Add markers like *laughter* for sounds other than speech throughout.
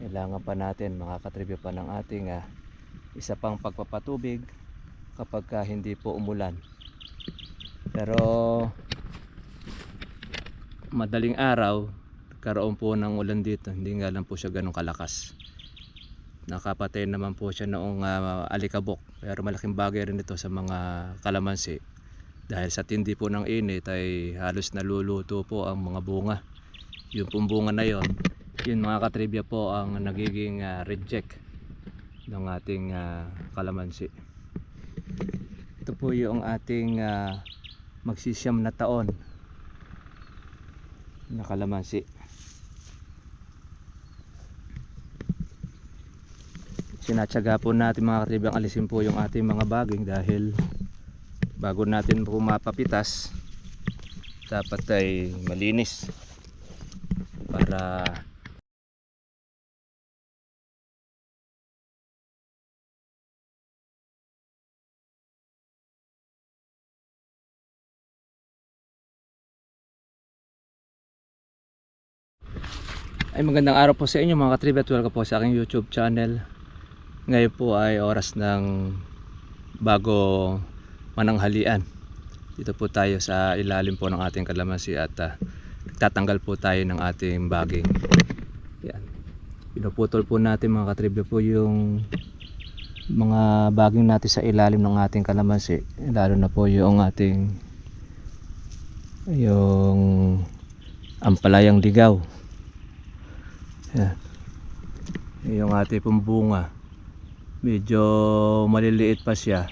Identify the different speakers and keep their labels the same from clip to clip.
Speaker 1: kailangan pa natin makakatribyo pa ng ating ah, isa pang pagpapatubig kapag ka hindi po umulan. Pero madaling araw karoon po ng ulan dito. Hindi nga lang po siya ganun kalakas. Nakapatay naman po siya noong ah, alikabok. Pero malaking bagay rin ito sa mga kalamansi. Dahil sa tindi po ng init ay halos naluluto po ang mga bunga. Yung pong bunga na yon yun mga katribya po ang nagiging ah, reject ng ating ah, kalamansi. Ito po yung ating ah, magsisiyam na taon na kalamansi. Sinatsaga po natin mga katribang alisin po yung ating mga baging dahil bago natin po mapapitas dapat ay malinis para ay magandang araw po sa inyo mga katribet welcome po sa aking youtube channel. Ngayon po ay oras ng bago mananghalian. Dito po tayo sa ilalim po ng ating kalamansi at ah, nagtatanggal po tayo ng ating baging. Yan. Pinuputol po natin mga katribyo po yung mga baging natin sa ilalim ng ating kalamansi. Lalo na po yung ating yung ampalayang ligaw yan yung ating pong bunga. Medyo maliliit pa siya.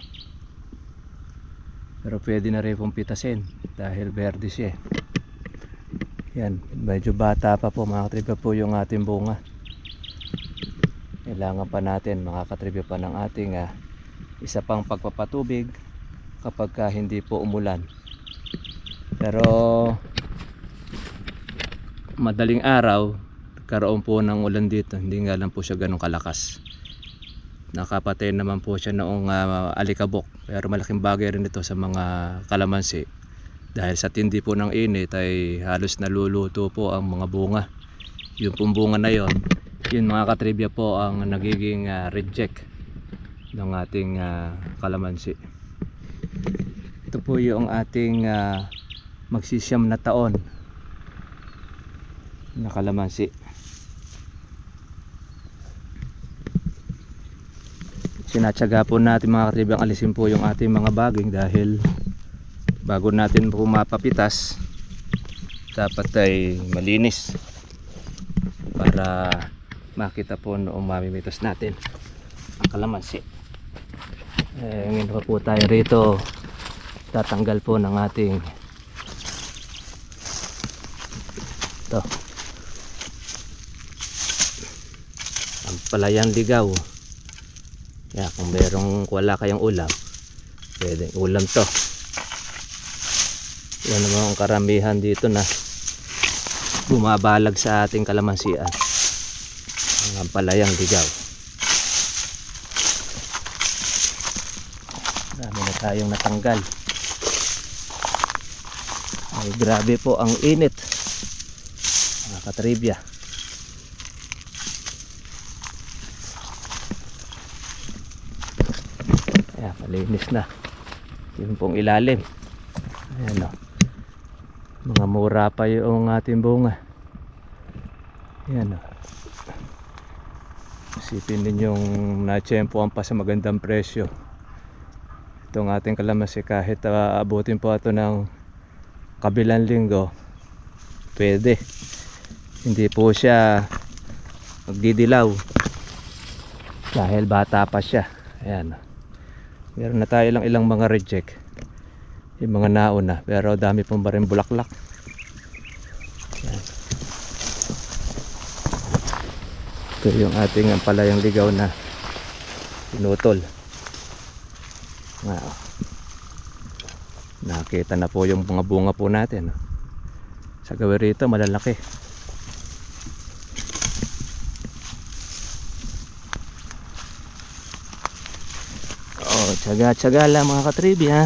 Speaker 1: Pero pwede na rin pong pitasin dahil verde siya eh. yan medyo bata pa po. Mga katribyo po yung ating bunga. Kailangan pa natin makakatribyo pa ng ating ah, isa pang pagpapatubig kapag ka hindi po umulan. Pero madaling araw karoon po ng ulan dito. Hindi nga lang po siya ganun kalakas. Nakapatay naman po siya noong ah, alikabok. Pero malaking bagay rin ito sa mga kalamansi. Dahil sa tindi po ng init ay halos naluluto po ang mga bunga. Yung pong bunga na yon yun mga katribya po ang nagiging ah, reject ng ating ah, kalamansi. Ito po yung ating ah, magsisiyam na taon na kalamansi sinatsaga po natin mga katribang alisin po yung ating mga baging dahil bago natin po mapapitas dapat ay malinis para makita po noong mamimitas natin ang kalamansi. Eh, ngayon pa po tayo rito tatanggal po ng ating ito palayang ligaw kaya kung merong wala kayong ulam, pwedeng ulam to. Yan naman ang karamihan dito na bumabalag sa ating kalamansian. Ang ampalayang digaw. Dami na tayong natanggal. Ay grabe po ang init. Mga katribya. Ayan, malinis na. Yung pong ilalim. Ayan o. Mga mura pa yung ating bunga. Ayan o. Isipin ninyong na-tsempoan pa sa magandang presyo. Itong ating kalamansi kahit uh, abutin po ito ng kabilang linggo. Pwede. Hindi po siya magdidilaw. Dahil bata pa siya. Ayan o meron na tayo lang ilang mga reject. Yung mga nauna pero dami pong ba rin bulaklak? Ito yung ating ampalayang ligaw na pinutol. Wow. nakita na po yung mga bunga po natin. Sa gawin rito malalaki Oh, tsaga-tsaga lang mga katribya.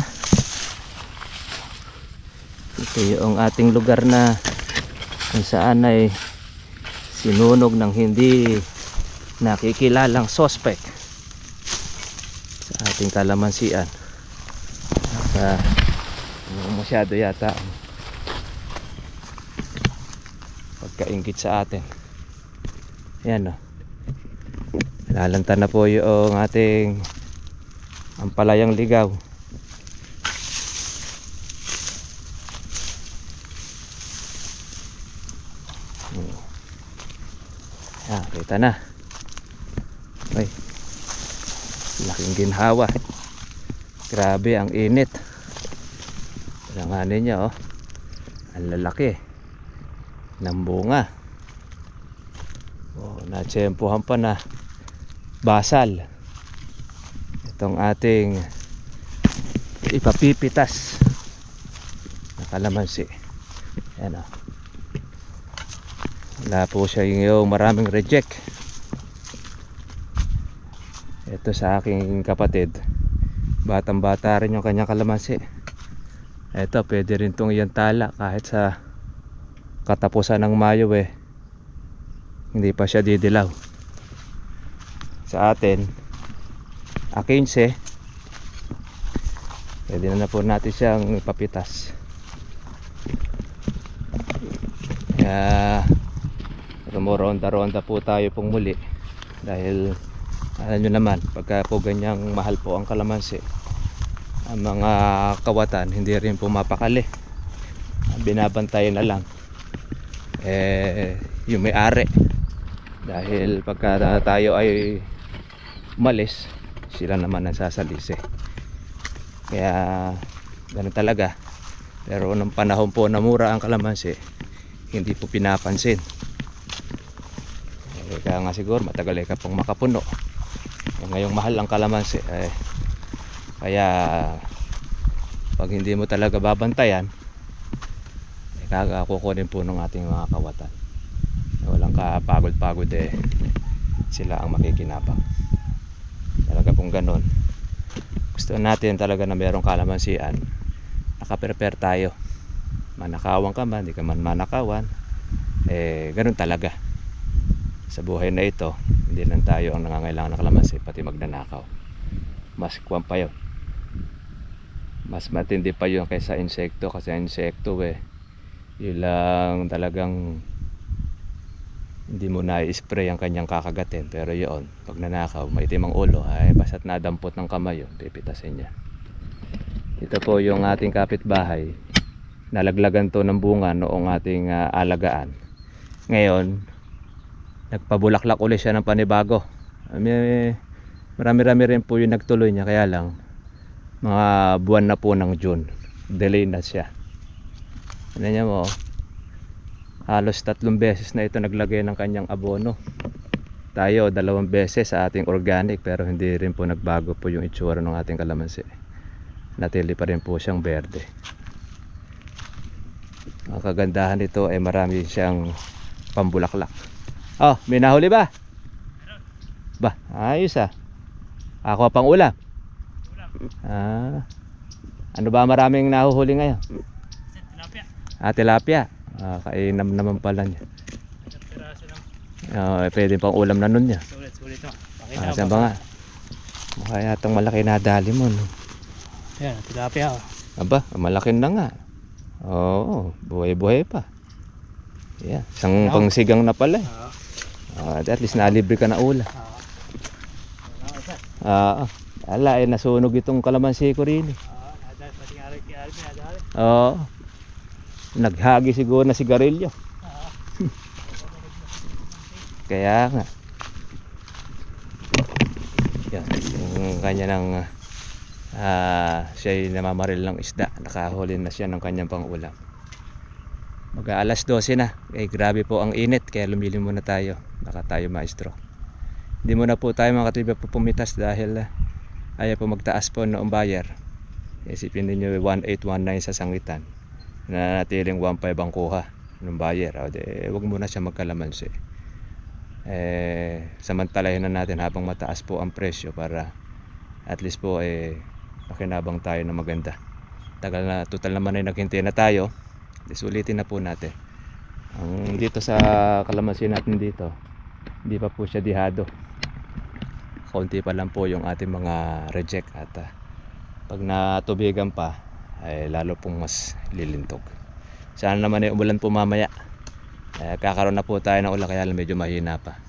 Speaker 1: Ito yung ating lugar na kung saan ay sinunog ng hindi nakikilalang suspect sa ating kalamansian. At uh, masyado yata ang pagkaingit sa atin. Yan o lalanta na po yung ating ampalayang ligaw Ah, kita na. Ay. Laking ginhawa. Grabe ang init. Langanin niya oh. Ang lalaki. Ng bunga. Oh, natsempohan pa na basal. Itong ating ipapipitas na kalamansi. Yan oh. Wala po siya yung maraming reject. Ito sa aking kapatid. Batang bata rin yung kanyang kalamansi. Ito pwede rin tong iyan tala kahit sa katapusan ng Mayo eh. Hindi pa siya didilaw. Sa atin, a 15. Pwede na na po natin siyang ipapitas. Kaya Rumoronda-ronda po tayo pong muli dahil alam nyo naman pagka po ganyang mahal po ang kalamansi ang mga kawatan hindi rin po mapakali binabantayan na lang eh yung may-ari dahil pagka tayo ay umalis sila naman ang sasalisi kaya ganun talaga. Pero nung panahon po na mura ang kalamansi hindi po pinapansin. Eh, kaya nga siguro matagal eh ka pong makapuno. Eh, ngayong mahal ang kalamansi eh, kaya pag hindi mo talaga babantayan eh, kakakukunin po ng ating mga kawatan. Walang kapagod-pagod eh sila ang makikinabang talaga pong ganon gusto natin talaga na merong kalamansian. Nakaprepare tayo. Manakawan ka man, hindi ka man manakawan. Eh ganun talaga. Sa buhay na ito hindi lang tayo ang nangangailangan ng kalamansi pati magnanakaw. Mas kuwan pa yun. Mas matindi pa yun kaysa insekto kasi insekto eh yun lang talagang hindi mo na-spray ang kanyang kakagatin pero yun pag nanakaw maitim ang ulo ay basta't nadampot ng kamay yun pipitasin niya. Ito po yung ating kapitbahay. Nalaglagan to ng bunga noong ating ah, alagaan. Ngayon nagpabulaklak ulit siya ng panibago. Marami-rami rin po yung nagtuloy niya kaya lang mga buwan na po ng June delay na siya. Ano niya mo halos tatlong beses na ito naglagay ng kanyang abono tayo dalawang beses sa ating organic pero hindi rin po nagbago po yung itsura ng ating kalamansi natili pa rin po siyang berde ang kagandahan nito ay marami siyang pambulaklak Oh, may nahuli ba? Ba, ayos ah. Ako pang ulam. Ah. Ano ba maraming nahuhuli ngayon? Ah, tilapia. Ah, kainam naman pala niya. Ah, eh, pwede pang ulam na nun niya.
Speaker 2: sulit, sulit mo.
Speaker 1: Ah, saan ba nga? Mukha yatang malaki na dali mo, no?
Speaker 2: Yan, tilapia. oh.
Speaker 1: Aba, malaki na nga. Oo, buhay-buhay pa. Yeah, isang
Speaker 2: Ano?
Speaker 1: pangsigang na pala. eh. Ah, at least nalibre ka na ula. Ah, ala, eh, nasunog itong kalamansi ko rin. eh.
Speaker 2: Oo, nadal- pati nga rin.
Speaker 1: Oo. Naghagi siguro na sigarilyo. *laughs* Kaya nga. Yan, yung kanya ng ah siya namamaril ng isda. Nakahuli na siya ng kanyang pangulam. Mag alas 12 na. Eh, grabe po ang init kaya lumili muna tayo. Baka tayo maestro. Hindi muna po tayo makatiba po pumitas dahil ah, ayaw po magtaas po noong buyer. Isipin ninyo 1819 sa sangitan. Na natiling 15 ang kuha ng buyer. O, di, wag muna siya magkalamansi. Eh, samantalahin na natin habang mataas po ang presyo para at least po eh makinabang tayo ng maganda. Tagal na total naman ay naghintay na tayo. Sulitin na po natin. Ang dito sa kalamansi natin dito hindi pa po siya dihado. Kaunti pa lang po yung ating mga reject. At ah, pag natubigan pa ay lalo pong mas lilintog. Sana naman ay umulan po mamaya. Eh, kakaroon na po tayo ng ulan kaya medyo mahina pa.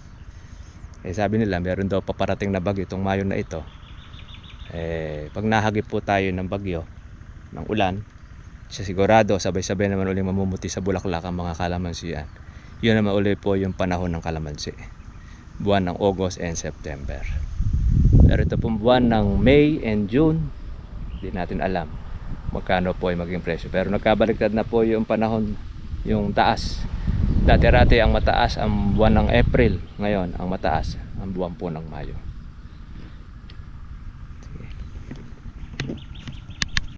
Speaker 1: Eh, sabi nila meron daw paparating na bagyo itong Mayo na ito. Eh, pag nahagip po tayo ng bagyo, ng ulan, sigurado sabay-sabay naman uling mamumuti sa bulaklak ang mga kalamansian. Yun naman uli po yung panahon ng kalamansi. Buwan ng August and September. Pero ito pong buwan ng May and June, hindi natin alam magkano po ay maging presyo. Pero nagkabaliktad na po yung panahon, yung taas. Dati-rati ang mataas ang buwan ng April, ngayon ang mataas ang buwan po ng Mayo.